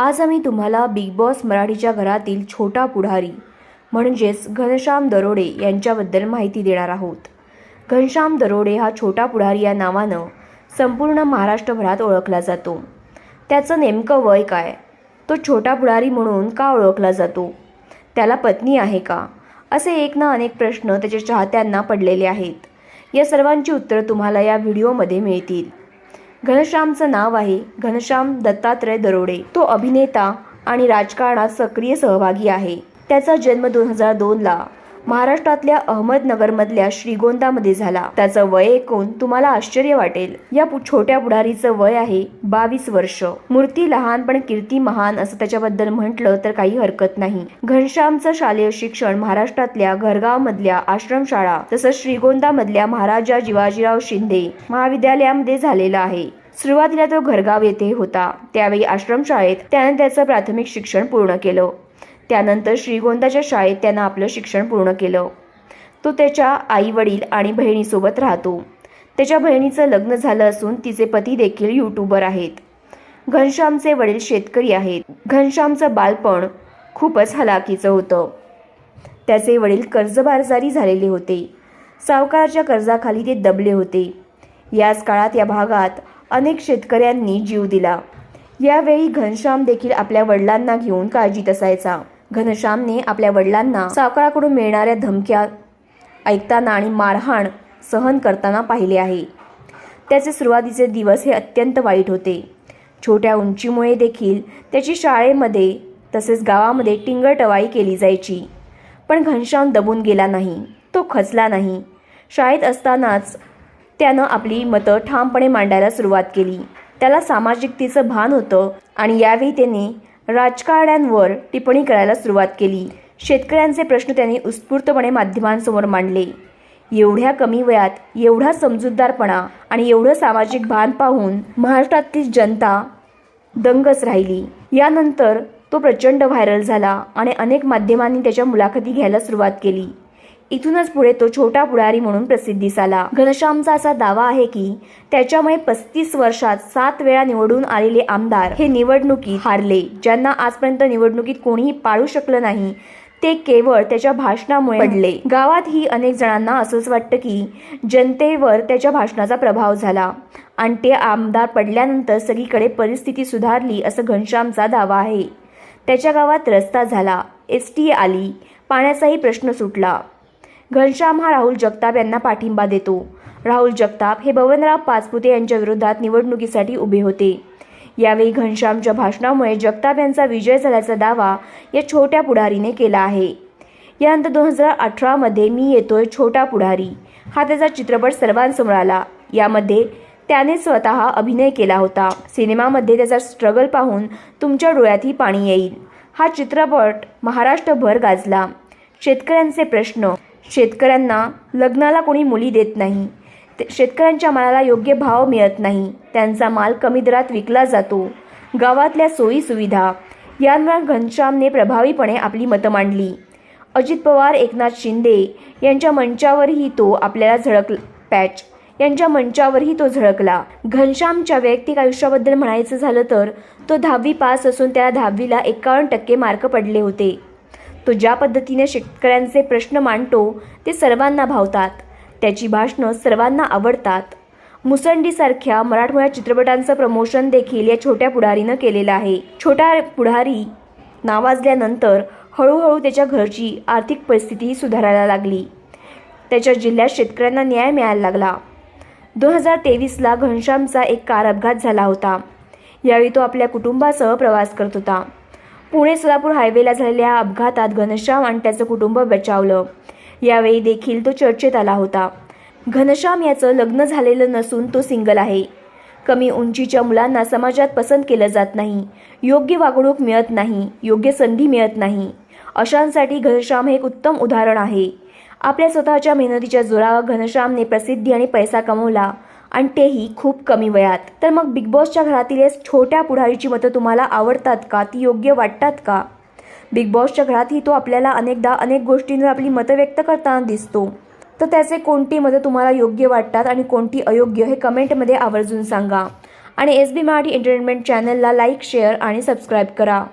आज आम्ही तुम्हाला बिग बॉस मराठीच्या घरातील छोटा पुढारी म्हणजेच घनश्याम दरोडे यांच्याबद्दल माहिती देणार आहोत. घनश्याम दरोडे हा छोटा पुढारी या नावानं संपूर्ण महाराष्ट्रभरात ओळखला जातो. त्याचं नेमकं वय काय? तो छोटा पुढारी म्हणून का ओळखला जातो? त्याला पत्नी आहे का? असे एक ना अनेक प्रश्न त्याच्या चाहत्यांना पडलेले आहेत. या सर्वांची उत्तरं तुम्हाला या व्हिडिओमध्ये मिळतील. घनश्यामचं नाव आहे घनश्याम दत्तात्रय दरोडे. तो अभिनेता आणि राजकारणात सक्रिय सहभागी आहे. त्याचा जन्म दोन हजार दोनला महाराष्ट्रातल्या अहमदनगरमधल्या श्रीगोंदामध्ये झाला. त्याचं वय ऐकून तुम्हाला आश्चर्य वाटेल. या छोट्या पुढारीचं वय आहे बावीस वर्ष. मूर्ती लहान पण कीर्ती महान असं त्याच्याबद्दल म्हटलं तर काही हरकत नाही. घनश्यामचं शालेय शिक्षण महाराष्ट्रातल्या घरगाव मधल्या आश्रमशाळा तसंच श्रीगोंदामधल्या महाराजा जिवाजीराव शिंदे महाविद्यालयामध्ये झालेलं आहे. सुरुवातीला तो घरगाव येथे होता. त्यावेळी आश्रमशाळेत त्याने त्याचं प्राथमिक शिक्षण पूर्ण केलं. त्यानंतर श्रीगोंदाच्या शाळेत त्यानं आपलं शिक्षण पूर्ण केलं. तो त्याच्या आई वडील आणि बहिणीसोबत राहतो. त्याच्या बहिणीचं लग्न झालं असून तिचे पती देखील यूट्यूबर आहेत. घनश्यामचे वडील शेतकरी आहेत. घनश्यामचं बालपण खूपच हलाखीचं होतं. त्याचे वडील कर्जबाजारी झालेले होते. सावकाराच्या कर्जाखाली ते दबले होते. याच काळात या भागात अनेक शेतकऱ्यांनी जीव दिला. यावेळी घनश्याम देखील आपल्या वडिलांना घेऊन काळजीत असायचा. घनश्यामने आपल्या वडिलांना सावकाराकडून मिळणाऱ्या धमक्या ऐकताना आणि मारहाण सहन करताना पाहिले आहे. त्याचे सुरुवातीचे दिवस हे अत्यंत वाईट होते. छोट्या उंचीमुळे देखील त्याची शाळेमध्ये तसेच गावामध्ये टिंगरटवाई केली जायची. पण घनश्याम दबून गेला नाही. तो खचला नाही. शाळेत असतानाच त्यानं आपली मतं ठामपणे मांडायला सुरुवात केली. त्याला सामाजिकतेचं भान होतं आणि यावेळी त्याने राजकारण्यांवर टिप्पणी करायला सुरुवात केली. शेतकऱ्यांचे प्रश्न त्यांनी उत्स्फूर्तपणे माध्यमांसमोर मांडले. एवढ्या कमी वयात एवढा समजूतदारपणा आणि एवढं सामाजिक भान पाहून महाराष्ट्रातील जनता दंगच राहिली. यानंतर तो प्रचंड व्हायरल झाला आणि अनेक माध्यमांनी त्याच्या मुलाखती घ्यायला सुरुवात केली. इथूनच पुढे तो छोटा पुढारी म्हणून प्रसिद्धीस आला घनश्यामचा असा दावा आहे की त्याच्यामुळे पस्तीस वर्षात सात वेळा निवडून आलेले आमदार हे निवडणुकीत हारले ज्यांना आजपर्यंत निवडणुकीत कोणीही पाळू शकलं नाही ते केवळ त्याच्या भाषणामुळे पडले. गावातही अनेक जणांना असंच वाटतं की जनतेवर त्याच्या भाषणाचा प्रभाव झाला. आणि ते आमदार पडल्यानंतर सगळीकडे परिस्थिती सुधारली असं घनश्यामचा दावा आहे. त्याच्या गावात रस्ता झाला. एस टी आली. पाण्याचाही प्रश्न सुटला. घनश्याम हा राहुल जगताप यांना पाठिंबा देतो. राहुल जगताप हे बबनराव पाचपुते यांच्या विरोधात निवडणुकीसाठी उभे होते. यावेळी घनश्यामच्या भाषणामुळे जगताप यांचा विजय झाल्याचा दावा या छोट्या पुढारीने केला आहे. यानंतर दोन हजार अठरामध्ये मी येतोय छोटा पुढारी. हा त्याचा चित्रपट सर्वांसमोर आला. यामध्ये त्याने स्वतः अभिनय केला होता. सिनेमामध्ये त्याचा स्ट्रगल पाहून तुमच्या डोळ्यातही पाणी येईल. हा चित्रपट महाराष्ट्रभर गाजला. शेतकऱ्यांचे प्रश्न शेतकऱ्यांना लग्नाला कोणी मुली देत नाही. ते- शेतकऱ्यांच्या मालाला योग्य भाव मिळत नाही. त्यांचा माल कमी दरात विकला जातो. गावातल्या सोयी सुविधा यांवर घनश्यामने प्रभावीपणे आपली मतं मांडली. अजित पवार एकनाथ शिंदे यांच्या मंचावरही तो आपल्याला झळक पॅच यांच्या मंचावरही तो झळकला. घनश्यामच्या वैयक्तिक आयुष्याबद्दल म्हणायचं झालं तर तो दहावी पास असून त्याला दहावीला एकावन्न टक्के मार्क पडले होते. तो ज्या पद्धतीने शेतकऱ्यांचे प्रश्न मांडतो ते सर्वांना भावतात. त्याची भाषणं सर्वांना आवडतात. मुसंडीसारख्या मराठमोळ्या चित्रपटांचं प्रमोशन देखील या छोट्या पुढारीनं केलेलं आहे. छोटा पुढारी नावाजल्यानंतर हळूहळू त्याच्या घरची आर्थिक परिस्थितीही सुधारायला लागली. त्याच्या जिल्ह्यात शेतकऱ्यांना न्याय मिळायला लागला. दोन हजार तेवीसला घनश्यामचा एक कार अपघात झाला होता. यावेळी तो आपल्या कुटुंबासह प्रवास करत होता. पुणे सोलापूर हायवेला झालेल्या या अपघातात घनश्याम आणि त्याचं कुटुंब बचावलं. यावेळी देखील तो चर्चेत आला होता. घनश्याम याचं लग्न झालेलं नसून तो सिंगल आहे. कमी उंचीच्या मुलांना समाजात पसंत केलं जात नाही. योग्य वागणूक मिळत नाही. योग्य संधी मिळत नाही. अशांसाठी घनश्याम हे एक उत्तम उदाहरण आहे. आपल्या स्वतःच्या मेहनतीच्या जोरावर घनश्यामने प्रसिद्धी आणि पैसा कमवला. आणि तेही खूप कमी वयात. तर मग बिग बॉसच्या घरातील या छोट्या पुढारीची मतं तुम्हाला आवडतात का? ती योग्य वाटतात का? बिग बॉसच्या घरातही तो आपल्याला अनेकदा अनेक गोष्टींवर आपली मतं व्यक्त करताना दिसतो. तर त्याचे कोणती मतं तुम्हाला योग्य वाटतात आणि कोणती अयोग्य हे कमेंटमध्ये आवर्जून सांगा. आणि एस बी मराठी एंटरटेनमेंट चॅनलला लाईक शेअर आणि सबस्क्राईब करा.